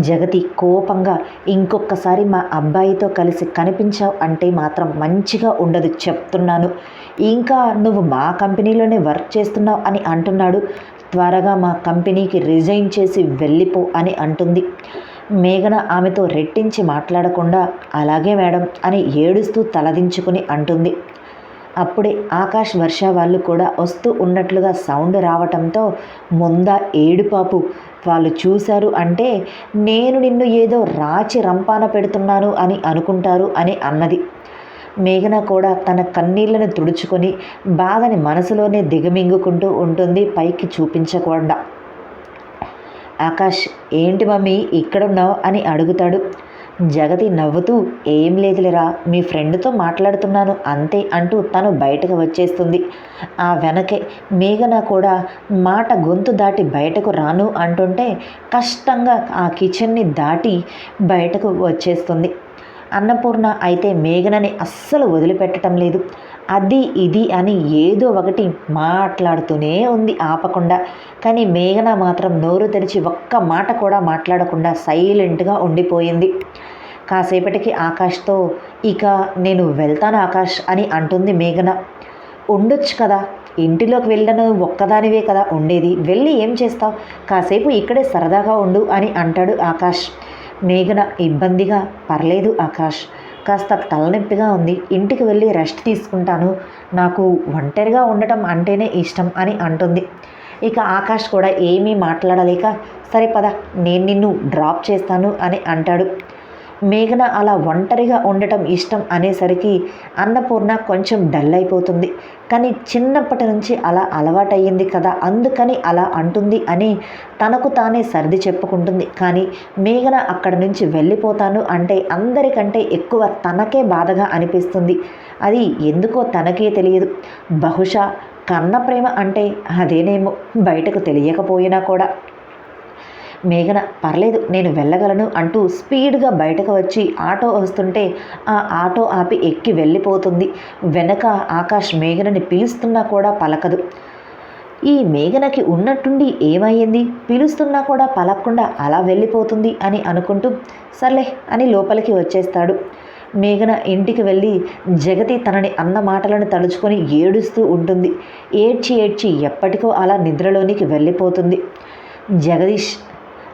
జగతి కోపంగా ఇంకొకసారి మా అబ్బాయితో కలిసి కనిపించావు అంటే మాత్రం మంచిగా ఉండదు చెప్తున్నాను. ఇంకా నువ్వు మా కంపెనీలోనే వర్క్ చేస్తున్నావు అని అంటున్నాడు. త్వరగా మా కంపెనీకి రిజైన్ చేసి వెళ్ళిపో అని అంటుంది. మేఘన ఆమెతో రెట్టించి మాట్లాడకుండా అలాగే మేడం అని ఏడుస్తూ తలదించుకుని అంటుంది. అప్పుడే ఆకాష్ వర్ష వాళ్ళు కూడా వస్తూ ఉన్నట్లుగా సౌండ్ రావటంతో ముంద ఏడుపాపు. వాళ్ళు చూశారు అంటే నేను నిన్ను ఏదో రాచి రంపాన పెడుతున్నాను అని అనుకుంటారు అని అన్నది. మేఘన కూడా తన కన్నీళ్ళను తుడుచుకొని బాధని మనసులోనే దిగమింగుకుంటూ ఉంటుంది పైకి చూపించకుండా. ఆకాష్ ఏంటి మమ్మీ ఇక్కడున్నావు? అని అడుగుతాడు. జగతి నవ్వుతూ ఏం లేదులేరా మీ ఫ్రెండ్తో మాట్లాడుతున్నాను అంతే అంటూ తను బయటకు వచ్చేస్తుంది. ఆ వెనకే మేఘన కూడా మాట గొంతు దాటి బయటకు రాను అంటుంటే కష్టంగా ఆ కిచెన్ని దాటి బయటకు వచ్చేస్తుంది. అన్నపూర్ణ అయితే మేఘనని అస్సలు వదిలిపెట్టడం లేదు. అది ఇది అని ఏదో ఒకటి మాట్లాడుతూనే ఉంది ఆపకుండా. కానీ మేఘన మాత్రం నోరు తెరిచి ఒక్క మాట కూడా మాట్లాడకుండా సైలెంట్గా ఉండిపోయింది. కాసేపటికి ఆకాష్తో ఇక నేను వెళ్తాను ఆకాష్ అని అంటుంది మేఘన. ఉండొచ్చు కదా ఇంటిలోకి వెళ్ళను ఒక్కదానివే కదా ఉండేది. వెళ్ళి ఏం చేస్తావు? కాసేపు ఇక్కడే సరదాగా ఉండు అని అంటాడు ఆకాష్. మేఘన ఇబ్బందిగా? పర్లేదు ఆకాష్. కాస్త తలనొప్పిగా ఉంది. ఇంటికి వెళ్ళి రెస్ట్ తీసుకుంటాను. నాకు ఒంటరిగా ఉండటం అంటేనే ఇష్టం అని అంటుంది. ఇక ఆకాష్ కూడా ఏమీ మాట్లాడలేక సరే పద నేను నిన్ను డ్రాప్ చేస్తాను అని అంటాడు. మేఘన అలా ఒంటరిగా ఉండటం ఇష్టం అనేసరికి అన్నపూర్ణ కొంచెం డల్ అయిపోతుంది కానీ చిన్నప్పటి నుంచి అలా అలవాటయ్యింది కదా అందుకని అలా అంటుంది అని తనకు తానే సర్ది చెప్పుకుంటుంది. కానీ మేఘన అక్కడి నుంచి వెళ్ళిపోతాను అంటే అందరికంటే ఎక్కువ తనకే బాధగా అనిపిస్తుంది. అది ఎందుకో తనకే తెలియదు. బహుశా కన్న ప్రేమ అంటే అదేనేమో బయటకు తెలియకపోయినా కూడా. మేఘన పర్లేదు నేను వెళ్ళగలను అంటూ స్పీడ్గా బయటకు వచ్చి ఆటో వస్తుంటే ఆ ఆటో ఆపి ఎక్కి వెళ్ళిపోతుంది. వెనక ఆకాష్ మేఘనని పిలుస్తున్నా కూడా పలకదు. ఈ మేఘనకి ఉన్నట్టుండి ఏమయ్యింది? పిలుస్తున్నా కూడా పలకకుండా అలా వెళ్ళిపోతుంది అని అనుకుంటూ సర్లే అని లోపలికి వచ్చేస్తాడు. మేఘన ఇంటికి వెళ్ళి జగతి తనని అన్న మాటలను తలుచుకొని ఏడుస్తూ ఉంటుంది. ఏడ్చి ఏడ్చి ఎప్పటికో అలా నిద్రలోనికి వెళ్ళిపోతుంది. జగదీష్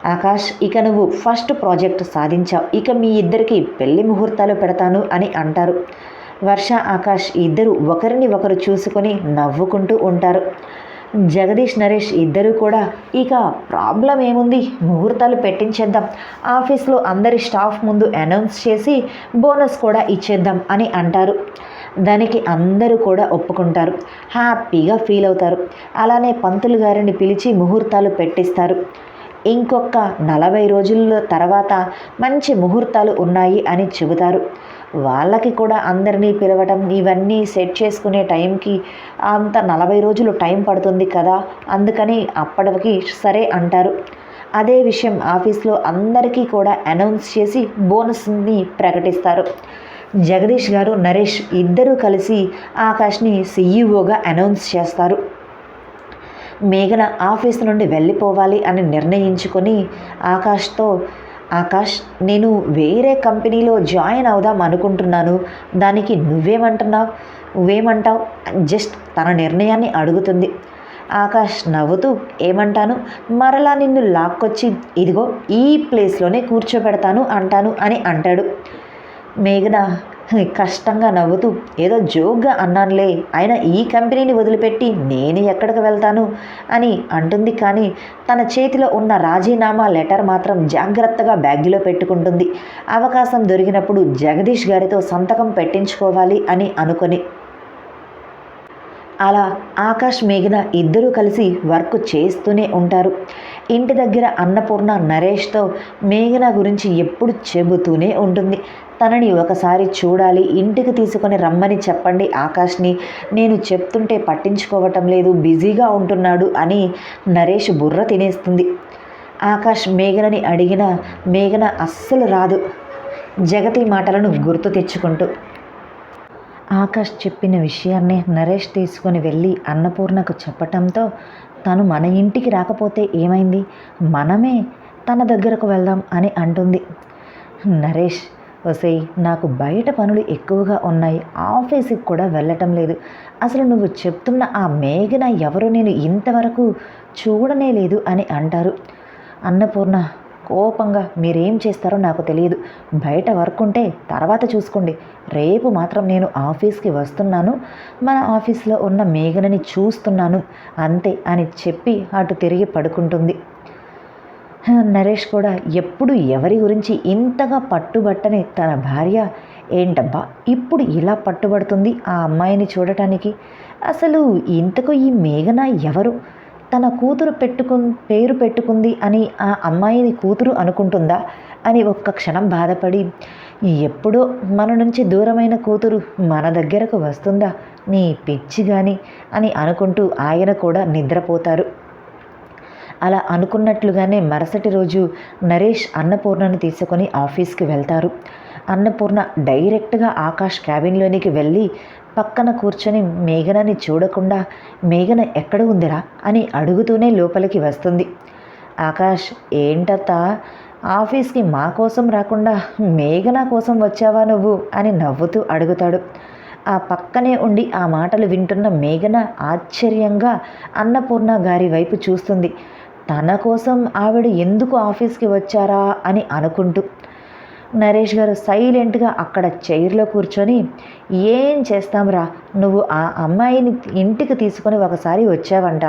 ఆకాష్ ఇక నువ్వు ఫస్ట్ ప్రాజెక్ట్ సాధించావు ఇక మీ ఇద్దరికి పెళ్ళి ముహూర్తాలు పెడతాను అని అంటారు. వర్ష ఆకాష్ ఇద్దరు ఒకరిని ఒకరు చూసుకొని నవ్వుకుంటూ ఉంటారు. జగదీష్ నరేష్ ఇద్దరు కూడా ఇక ప్రాబ్లం ఏముంది? ముహూర్తాలు పెట్టించేద్దాం. ఆఫీస్లో అందరి స్టాఫ్ ముందు అనౌన్స్ చేసి బోనస్ కూడా ఇచ్చేద్దాం అని అంటారు. దానికి అందరూ కూడా ఒప్పుకుంటారు. హ్యాపీగా ఫీల్ అవుతారు. అలానే పంతులు గారిని పిలిచి ముహూర్తాలు పెట్టిస్తారు. ఇంకొక నలభై రోజుల తర్వాత మంచి ముహూర్తాలు ఉన్నాయి అని చెబుతారు. వాళ్ళకి కూడా అందరినీ పిలవటం ఇవన్నీ సెట్ చేసుకునే టైంకి అంత నలభై రోజులు టైం పడుతుంది కదా అందుకని అప్పటికి సరే అంటారు. అదే విషయం ఆఫీస్లో అందరికీ కూడా అనౌన్స్ చేసి బోనస్ని ప్రకటిస్తారు. జగదీష్ గారు నరేష్ ఇద్దరూ కలిసి ఆకాష్ని సీఈఓగా అనౌన్స్ చేస్తారు. మేఘన ఆఫీస్ నుండి వెళ్ళిపోవాలి అని నిర్ణయించుకొని ఆకాష్తో ఆకాష్ నేను వేరే కంపెనీలో జాయిన్ అవుదాం అనుకుంటున్నాను. దానికి నువ్వేమంటున్నావు? నువ్వేమంటావు? జస్ట్ తన నిర్ణయాన్ని అడుగుతుంది. ఆకాష్ నవ్వుతూ ఏమంటాను? మరలా నిన్ను లాక్కొచ్చి ఇదిగో ఈ ప్లేస్లోనే కూర్చోబెడతాను అంటాను అని అంటాడు. మేఘన కష్టంగా నవ్వుతూ ఏదో జోక్గా అన్నానులే అయినా ఈ కంపెనీని వదిలిపెట్టి నేను ఎక్కడికి వెళ్తాను? అని అంటుంది కానీ తన చేతిలో ఉన్న రాజీనామా లెటర్ మాత్రం జాగ్రత్తగా బ్యాగ్లో పెట్టుకుంటుంది. అవకాశం దొరికినప్పుడు జగదీష్ గారితో సంతకం పెట్టించుకోవాలి అని అనుకొని. అలా ఆకాష్ మేఘన ఇద్దరూ కలిసి వర్క్ చేస్తూనే ఉంటారు. ఇంటి దగ్గర అన్నపూర్ణ నరేష్తో మేఘన గురించి ఎప్పుడు చెబుతూనే ఉంటుంది. తనని ఒకసారి చూడాలి ఇంటికి తీసుకొని రమ్మని చెప్పండి ఆకాష్ని. నేను చెప్తుంటే పట్టించుకోవటం లేదు బిజీగా ఉంటున్నాడు అని నరేష్ బుర్ర తినేస్తుంది. ఆకాష్ మేఘనని అడిగిన మేఘన అస్సలు రాదు. జగతి మాటలను గుర్తు తెచ్చుకుంటూ ఆకాష్ చెప్పిన విషయాన్ని నరేష్ తీసుకొని వెళ్ళి అన్నపూర్ణకు చెప్పటంతో తను మన ఇంటికి రాకపోతే ఏమైంది? మనమే తన దగ్గరకు వెళ్దాం అని అంటుంది. నరేష్ వసే నాకు బయట పనులు ఎక్కువగా ఉన్నాయి ఆఫీస్కి కూడా వెళ్ళటం లేదు. అసలు నువ్వు చెప్తున్న ఆ మేఘన ఎవరు నేను ఇంతవరకు చూడనే లేదు అని అంటారు. అన్నపూర్ణ కోపంగా మీరేం చేస్తారో నాకు తెలియదు. బయట వర్క్ ఉంటే తర్వాత చూసుకోండి. రేపు మాత్రం నేను ఆఫీస్కి వస్తున్నాను. మన ఆఫీస్లో ఉన్న మేఘనని చూస్తున్నాను. అంతే అని చెప్పి అటు తిరిగి పడుకుంటుంది. నరేష్ కూడా ఎప్పుడు ఎవరి గురించి ఇంతగా పట్టుబట్టని తన భార్య? ఏంటబ్బా ఇప్పుడు ఇలా పట్టుబడుతుంది ఆ అమ్మాయిని చూడటానికి? అసలు ఇంతకు ఈ మేఘన ఎవరు? తన కూతురు పెట్టుకు పేరు పెట్టుకుంది అని ఆ అమ్మాయిని కూతురు అనుకుంటుందా? అని ఒక్క క్షణం బాధపడి ఎప్పుడో మన నుంచి దూరమైన కూతురు మన దగ్గరకు వస్తుందా? నీ పిచ్చి కానీ అని అనుకుంటూ ఆయన కూడా నిద్రపోతారు. అలా అనుకున్నట్లుగానే మరుసటి రోజు నరేష్ అన్నపూర్ణను తీసుకొని ఆఫీస్కి వెళ్తారు. అన్నపూర్ణ డైరెక్ట్గా ఆకాష్ క్యాబిన్లోనికి వెళ్ళి పక్కన కూర్చొని మేఘనని చూడకుండా మేఘన ఎక్కడ ఉందిరా? అని అడుగుతూనే లోపలికి వస్తుంది. ఆకాష్ ఏంటత్త ఆఫీస్కి మా కోసం రాకుండా మేఘన కోసం వచ్చావా నువ్వు? అని నవ్వుతూ అడుగుతాడు. ఆ పక్కనే ఉండి ఆ మాటలు వింటున్న మేఘన ఆశ్చర్యంగా అన్నపూర్ణ గారి వైపు చూస్తుంది. తన కోసం ఆవిడ ఎందుకు ఆఫీస్కి వచ్చారా అని అనుకుంటూ నరేష్ గారు సైలెంట్గా అక్కడ చైర్లో కూర్చొని ఏం చేస్తాంరా? నువ్వు ఆ అమ్మాయిని ఇంటికి తీసుకొని ఒకసారి వచ్చావంట.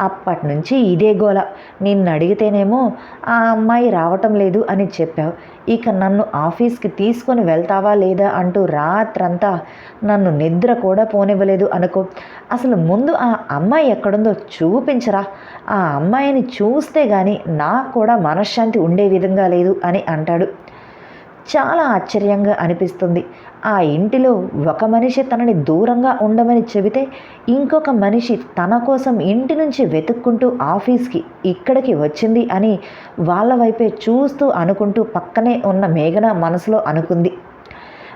అప్పటి నుంచి ఇదే గోల. నిన్ను అడిగితేనేమో ఆ అమ్మాయి రావటం లేదు అని చెప్పావు. ఇక నన్ను ఆఫీస్కి తీసుకొని వెళ్తావా లేదా? అంటూ రాత్రంతా నన్ను నిద్ర కూడా పోనివ్వలేదు అనుకో. అసలు ముందు ఆ అమ్మాయి ఎక్కడుందో చూపించరా. ఆ అమ్మాయిని చూస్తే కానీ నాకు కూడా మనశ్శాంతి ఉండే విధంగా లేదు అని అంటాడు. చాలా ఆశ్చర్యంగా అనిపిస్తుంది. ఆ ఇంటిలో ఒక మనిషి తనని దూరంగా ఉండమని చెబితే ఇంకొక మనిషి తన కోసం ఇంటి నుంచి వెతుక్కుంటూ ఆఫీస్కి ఇక్కడికి వచ్చింది అని వాళ్ళ వైపే చూస్తూ అనుకుంటూ పక్కనే ఉన్న మేఘన మనసులో అనుకుంది.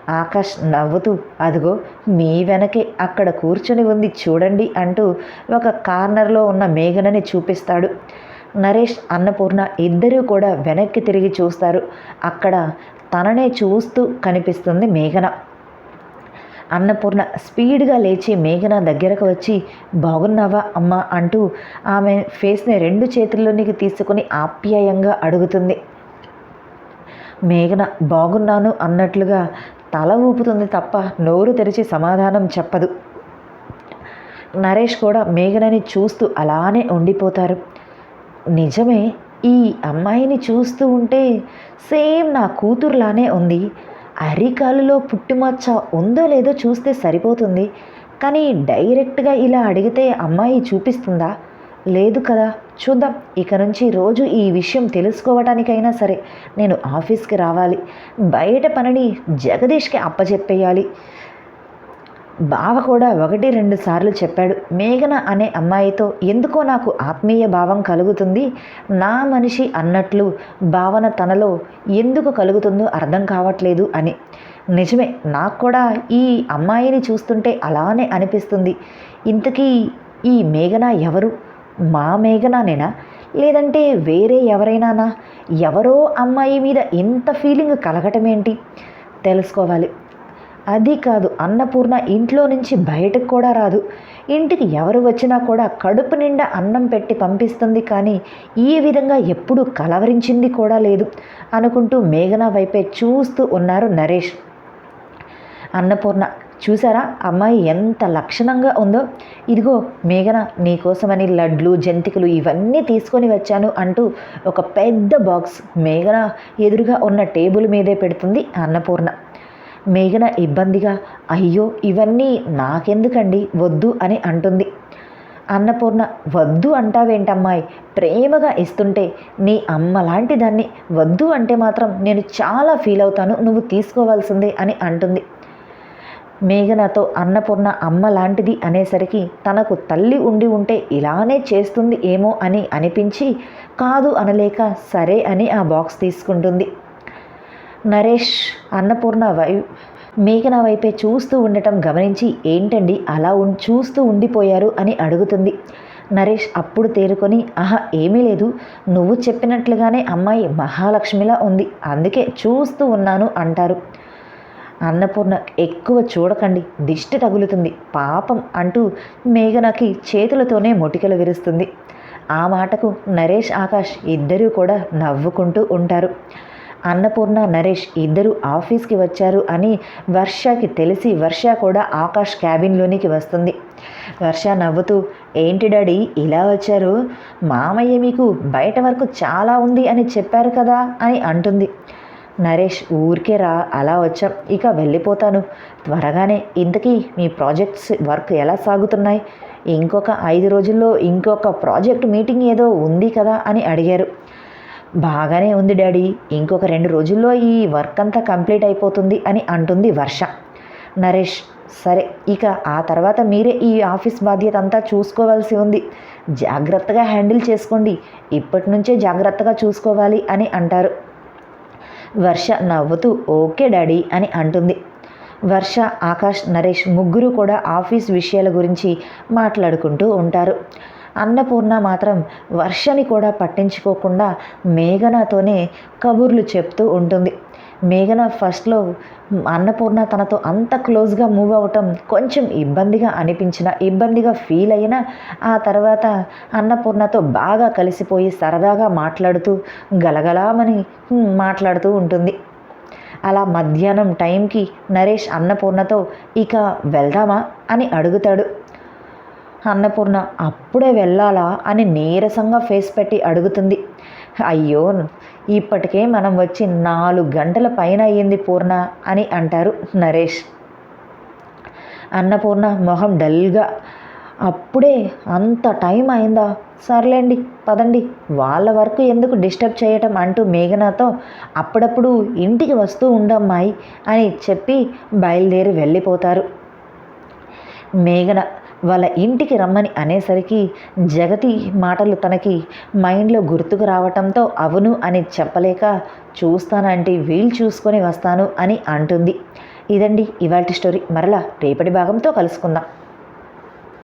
ఆకాష్ నవ్వుతూ అదిగో మీ వెనకే అక్కడ కూర్చొని ఉంది చూడండి అంటూ ఒక కార్నర్లో ఉన్న మేఘనని చూపిస్తాడు. నరేష్ అన్నపూర్ణ ఇద్దరూ కూడా వెనక్కి తిరిగి చూస్తారు. అక్కడ తననే చూస్తూ కనిపిస్తుంది మేఘన. అన్నపూర్ణ స్పీడ్గా లేచి మేఘన దగ్గరకు వచ్చి బాగున్నావా అమ్మ అంటూ ఆమె ఫేస్ని రెండు చేతుల్లోనికి తీసుకుని ఆప్యాయంగా అడుగుతుంది. మేఘన బాగున్నాను అన్నట్లుగా తల ఊపుతుంది తప్ప నోరు తెరిచి సమాధానం చెప్పదు. నరేష్ కూడా మేఘనని చూస్తూ అలానే ఉండిపోతారు. నిజమే ఈ అమ్మాయిని చూస్తూ ఉంటే సేమ్ నా కూతురులానే ఉంది. అరికాలులో పుట్టుమచ్చ ఉందో లేదో చూస్తే సరిపోతుంది. కానీ డైరెక్ట్గా ఇలా అడిగితే అమ్మాయి చూపిస్తుందా? లేదు కదా. చూద్దాం. ఇక నుంచి రోజు ఈ విషయం తెలుసుకోవటానికైనా సరే నేను ఆఫీస్కి రావాలి. బయట పనిని జగదీష్కి అప్పచెప్పేయాలి. బావ కూడా ఒకటి రెండు సార్లు చెప్పాడు మేఘన అనే అమ్మాయితో ఎందుకో నాకు ఆత్మీయ భావం కలుగుతుంది నా మనిషి అన్నట్లు భావన తనలో ఎందుకు కలుగుతుందో అర్థం కావట్లేదు అని. నిజమే నాకు కూడా ఈ అమ్మాయిని చూస్తుంటే అలానే అనిపిస్తుంది. ఇంతకీ ఈ మేఘన ఎవరు? మా మేఘనానేనా? లేదంటే వేరే ఎవరైనానా? ఎవరో అమ్మాయి మీద ఇంత ఫీలింగ్ కలగటం ఏంటి తెలుసుకోవాలి. అది కాదు అన్నపూర్ణ ఇంట్లో నుంచి బయటకు కూడా రాదు. ఇంటికి ఎవరు వచ్చినా కూడా కడుపు నిండా అన్నం పెట్టి పంపిస్తుంది కానీ ఈ విధంగా ఎప్పుడూ కలవరించింది కూడా లేదు అనుకుంటూ మేఘన వైపే చూస్తూ ఉన్నారు నరేష్. అన్నపూర్ణ చూసారా? అమ్మాయి ఎంత లక్షణంగా ఉందో? ఇదిగో మేఘన నీకోసమని లడ్లు జంతికలు ఇవన్నీ తీసుకొని వచ్చాను అంటూ ఒక పెద్ద బాక్స్ మేఘన ఎదురుగా ఉన్న టేబుల్ మీదే పెడుతుంది అన్నపూర్ణ. మేఘన ఇబ్బందిగా అయ్యో ఇవన్నీ నాకెందుకండి? వద్దు అని అంటుంది. అన్నపూర్ణ వద్దు అంటావేంటమ్మాయి? ప్రేమగా ఇస్తుంటే నీ అమ్మ లాంటి దాన్ని వద్దు అంటే మాత్రం నేను చాలా ఫీల్ అవుతాను నువ్వు తీసుకోవాల్సిందే అని అంటుంది. మేఘనతో అన్నపూర్ణ అమ్మ లాంటిది అనేసరికి తనకు తల్లి ఉండి ఉంటే ఇలానే చేస్తుంది ఏమో అని అనిపించి కాదు అనలేక సరే అని ఆ బాక్స్ తీసుకుంటుంది. నరేష్ అన్నపూర్ణ వై మేఘన వైపే చూస్తూ ఉండటం గమనించి ఏంటండి అలా ఉం చూస్తూ ఉండిపోయారు అని అడుగుతుంది. నరేష్ అప్పుడు తేరుకొని ఆహా ఏమీ లేదు. నువ్వు చెప్పినట్లుగానే అమ్మాయి మహాలక్ష్మిలా ఉంది. అందుకే చూస్తూ ఉన్నాను అంటారు. అన్నపూర్ణ ఎక్కువ చూడకండి. దిష్టి తగులుతుంది. పాపం అంటూ మేఘనకి చేతులతోనే మొటికలు విరుస్తుంది. ఆ మాటకు నరేష్ ఆకాష్ ఇద్దరూ కూడా నవ్వుకుంటూ ఉంటారు. అన్నపూర్ణ నరేష్ ఇద్దరు ఆఫీస్కి వచ్చారు అని వర్షకి తెలిసి వర్ష కూడా ఆకాష్ క్యాబిన్లోనికి వస్తుంది. వర్ష నవ్వుతూ ఏంటి డాడీ ఇలా వచ్చారు? మామయ్య మీకు బయట వరకు చాలా ఉంది అని చెప్పారు కదా అని అంటుంది. నరేష్ ఊరికే రా అలా వచ్చాం. ఇక వెళ్ళిపోతాను. త్వరగానే ఇంతకీ మీ ప్రాజెక్ట్స్ వర్క్ ఎలా సాగుతున్నాయి? ఇంకొక ఐదు రోజుల్లో ఇంకొక ప్రాజెక్ట్ మీటింగ్ ఏదో ఉంది కదా అని అడిగారు. బాగానే ఉంది డాడీ. ఇంకొక రెండు రోజుల్లో ఈ వర్క్ అంతా కంప్లీట్ అయిపోతుంది అని అంటుంది వర్ష. నరేష్ సరే ఇక ఆ తర్వాత మీరే ఈ ఆఫీస్ బాధ్యత అంతా చూసుకోవాల్సి ఉంది. జాగ్రత్తగా హ్యాండిల్ చేసుకోండి. ఇప్పటి నుంచే జాగ్రత్తగా చూసుకోవాలి అని అంటారు. వర్ష నవ్వుతూ ఓకే డాడీ అని అంటుంది. వర్ష ఆకాష్ నరేష్ ముగ్గురు కూడా ఆఫీస్ విషయాల గురించి మాట్లాడుకుంటూ ఉంటారు. అన్నపూర్ణ మాత్రం వర్షని కూడా పట్టించుకోకుండా మేఘనతోనే కబుర్లు చెప్తూ ఉంటుంది. మేఘన ఫస్ట్లో అన్నపూర్ణ తనతో అంత క్లోజ్గా మూవ్ అవ్వటం కొంచెం ఇబ్బందిగా అనిపించిన ఇబ్బందిగా ఫీల్ అయినా ఆ తర్వాత అన్నపూర్ణతో బాగా కలిసిపోయి సరదాగా మాట్లాడుతూ గలగలామని మాట్లాడుతూ ఉంటుంది. అలా మధ్యాహ్నం టైంకి నరేష్ అన్నపూర్ణతో ఇక వెళ్దామా? అని అడుగుతాడు. అన్నపూర్ణ అప్పుడే వెళ్ళాలా? అని నీరసంగా ఫేస్ పెట్టి అడుగుతుంది. అయ్యో ఇప్పటికే మనం వచ్చి నాలుగు గంటల పైన అయ్యింది పూర్ణ అని అంటారు నరేష్. అన్నపూర్ణ మొహం డల్గా అప్పుడే అంత టైం అయిందా? సర్లేండి పదండి. వాళ్ళ వరకు ఎందుకు డిస్టర్బ్ చేయటం? అంటూ మేఘనాతో అప్పుడప్పుడు ఇంటికి వస్తూ ఉండమ్మాయి అని చెప్పి బయలుదేరి వెళ్ళిపోతారు. మేఘన వాళ్ళ ఇంటికి రమ్మని అనేసరికి జగతి మాటలు తనకి మైండ్లో గుర్తుకు రావటంతో అవును అని చెప్పలేక చూస్తానంటే వీలు చూసుకొని వస్తాను అని అంటుంది. ఇదండి ఇవాటి స్టోరీ. మరలా రేపటి భాగంతో కలుసుకుందాం.